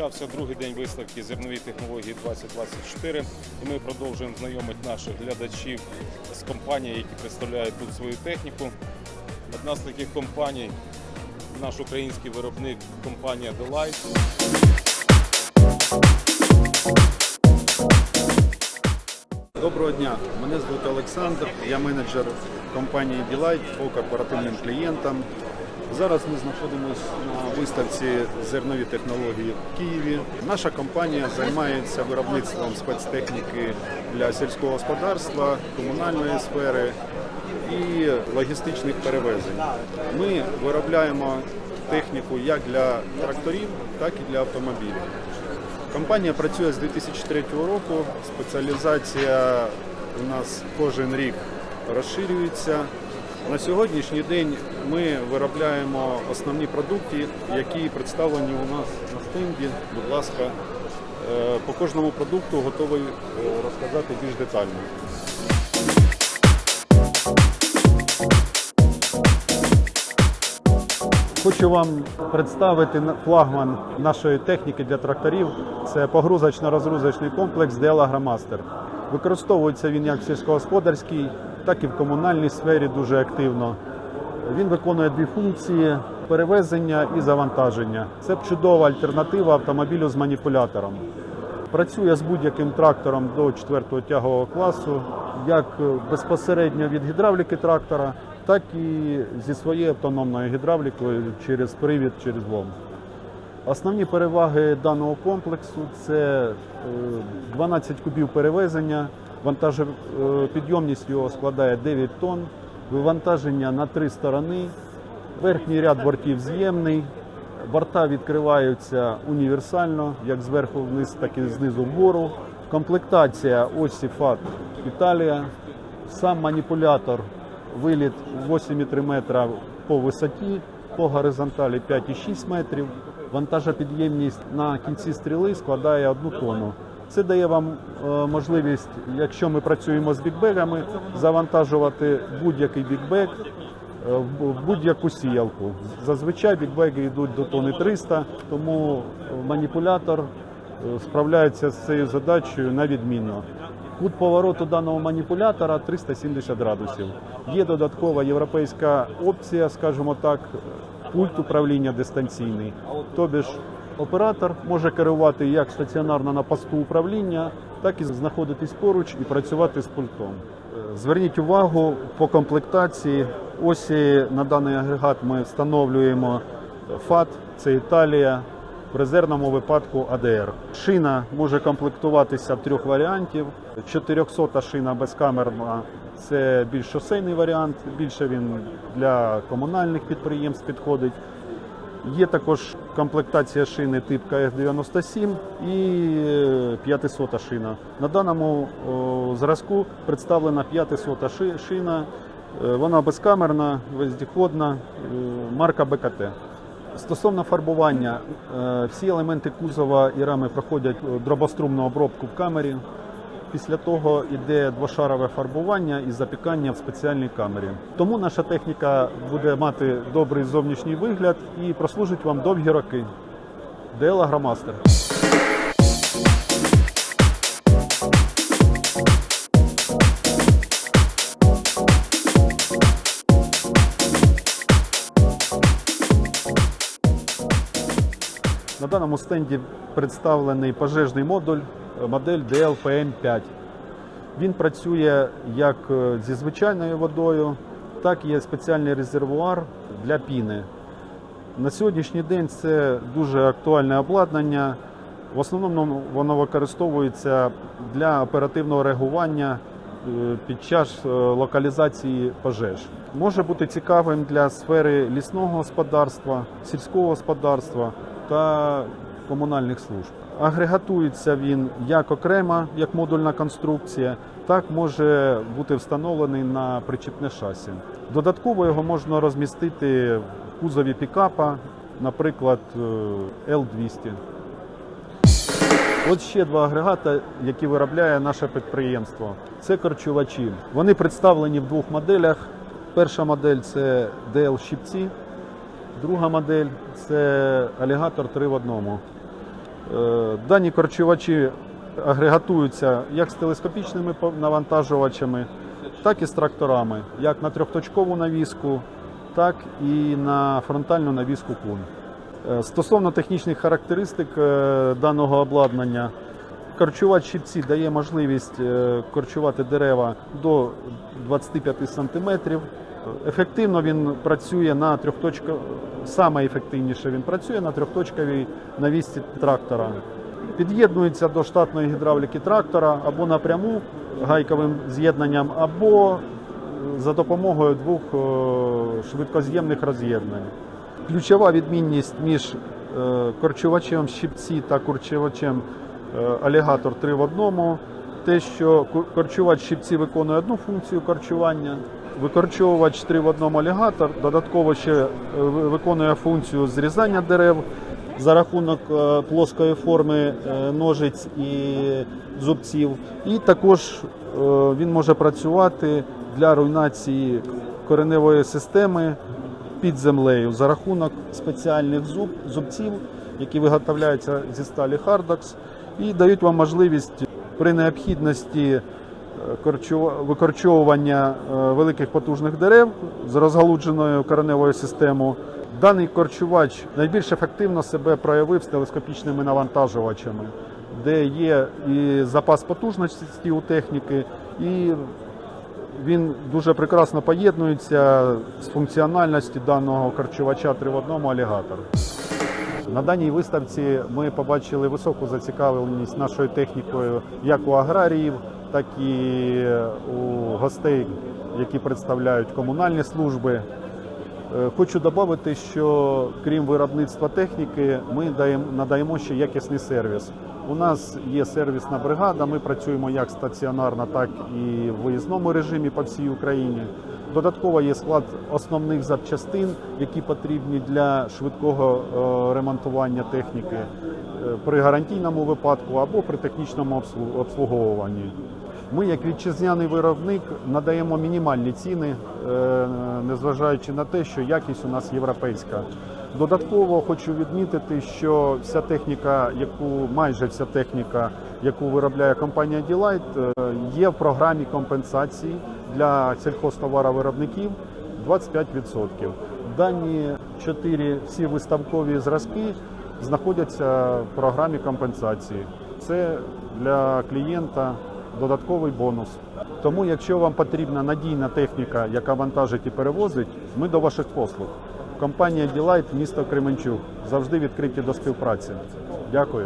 Розпочався другий день виставки зернові технології 2024 і ми продовжуємо знайомити наших глядачів з компаніями, які представляють тут свою техніку. Одна з таких компаній наш український виробник компанія Delight. Доброго дня, мене звуть Олександр, я менеджер компанії Delight по корпоративним клієнтам. Зараз ми знаходимося на виставці зернові технології в Києві. Наша компанія займається виробництвом спецтехніки для сільського господарства, комунальної сфери і логістичних перевезень. Ми виробляємо техніку як для тракторів, так і для автомобілів. Компанія працює з 2003 року. Спеціалізація у нас кожен рік розширюється. На сьогоднішній день ми виробляємо основні продукти, які представлені у нас на стенді. Будь ласка, Е, по кожному продукту готовий е, розказати більш детально. Хочу вам представити флагман нашої техніки для тракторів. Це погрузочно-розгрузочний комплекс Agromaster. Використовується він як в сільськогосподарській, так і в комунальній сфері дуже активно. Він виконує дві функції перевезення і завантаження. Це чудова альтернатива автомобілю з маніпулятором. Працює з будь-яким трактором до 4-го тягового класу, як безпосередньо від гідравліки трактора, так і зі своєю автономною гідравлікою через привід, через лом. Основні переваги даного комплексу це е, 12 кубів перевезення, вантажопідйомність його складає 9 тонн, вивантаження на три сторони, верхній ряд бортів з'ємний, борта відкриваються універсально, як зверху вниз, так і знизу вгору. Комплектація осі FAT Італія, сам маніпулятор, виліт 8,3 метра по висоті, по горизонталі 5,6 метрів. Вантажопідємність на кінці стріли складає 1 тонну. Це дає вам е, можливість, якщо ми працюємо з бікбегами, завантажувати будь-який бікбег е, в будь-яку сіялку. Зазвичай бікбеги йдуть до тони 300, тому е, маніпулятор справляється з цією задачею на відмінно. Кут повороту даного маніпулятора 370 градусів. Є додаткова європейська опція, скажімо так, пульт управління дистанційний. Тобі ж оператор може керувати як стаціонарно на посту управління, так і знаходитись поруч і працювати з пультом. Е, Зверніть увагу по комплектації. Осі на даний агрегат ми встановлюємо ФАТ, це Італія. В резервному випадку АДР. Шина може комплектуватися в трьох варіантів. 400 шина безкамерна це більш шосейний варіант, більше він для комунальних підприємств підходить. Є також комплектація шини тип КФ-97 і е, 500 шина. На даному зразку представлена 500 шина. Е, Вона безкамерна, вездіходна, е, марка БКТ. Стосовно фарбування, е, всі елементи кузова і рами проходять е, дробострумну обробку в камері. Після того йде двошарове фарбування і запікання в спеціальній камері. Тому наша техніка буде мати добрий зовнішній вигляд і прослужить вам довгі роки. Дела Агромастер. Даному стенді представлений пожежний модуль, е, модель DLPM5. Він працює як е, зі звичайною водою, так і є спеціальний резервуар для піни. На сьогоднішній день це дуже актуальне обладнання. В основному воно використовується для оперативного реагування е, під час локалізації пожеж. Може бути цікавим для сфери лісного господарства, сільського господарства та комунальних служб. Агрегатується він як окремо, як модульна конструкція, так може бути встановлений на причіпне шасі. Додатково його можна розмістити в кузові пікапа, наприклад, е, L200. От ще два агрегати, які виробляє наше підприємство. Це корчувачі. Вони представлені в двох моделях. Перша модель це DL щипці, друга модель це алігатор 3 в одному. Е, Дані корчувачі агрегатуються як з телескопічними навантажувачами, так і з тракторами, як на трьохточкову навіску, так і на фронтальну навіску кун. Е, Стосовно технічних характеристик е, даного обладнання, корчувач щипці дає можливість е, корчувати дерева до 25 см. Ефективно він працює на трьохточко... саме ефективніше він працює на трьохточковій навісці трактора. Під'єднується до штатної гідравліки трактора або напряму гайковим з'єднанням, або е, за допомогою двох е, швидкоз'ємних роз'єднань. Ключова відмінність між корчувачем щипці та корчувачем алігатор 3 в одному. Те, що корчувач щипці виконує одну функцію корчування, викорчовувач 3 в одному алігатор додатково ще е, виконує функцію зрізання дерев за рахунок е, плоскої форми е, ножиць і зубців. І також е, він може працювати для руйнації кореневої системи під землею за рахунок спеціальних зуб, зубців, які виготовляються зі сталі Хардокс, і дають вам можливість при необхідності е, викорчовування е, великих потужних дерев з розгалудженою кореневою системою. Даний корчувач найбільш ефективно себе проявив з телескопічними навантажувачами, де є і запас потужності у техніки, і він дуже прекрасно поєднується з функціональністю даного харчувача 3 в одному алігатора. На даній виставці ми побачили високу зацікавленість нашою технікою як у аграріїв, так і у гостей, які представляють комунальні служби. Е, Хочу додати, що крім виробництва техніки, ми даємо, надаємо ще якісний сервіс. У нас є сервісна бригада. Ми працюємо як стаціонарно, так і в виїзному режимі по всій Україні. Додатково є склад основних запчастин, які потрібні для швидкого е, ремонтування техніки е, при гарантійному випадку або при технічному обслуговуванні. Ми, як вітчизняний виробник, надаємо мінімальні ціни, е, незважаючи на те, що якість у нас європейська. Додатково хочу відмітити, що вся техніка, яку майже вся техніка, яку виробляє компанія Ділайт, є в програмі компенсації для сільхозтоваровиробників 25%. Дані чотири всі виставкові зразки знаходяться в програмі компенсації. Це для клієнта додатковий бонус. Тому, якщо вам потрібна надійна техніка, яка вантажить і перевозить, ми до ваших послуг. Компанія Ділайт, місто Кременчук, завжди відкриті до співпраці. Дякую.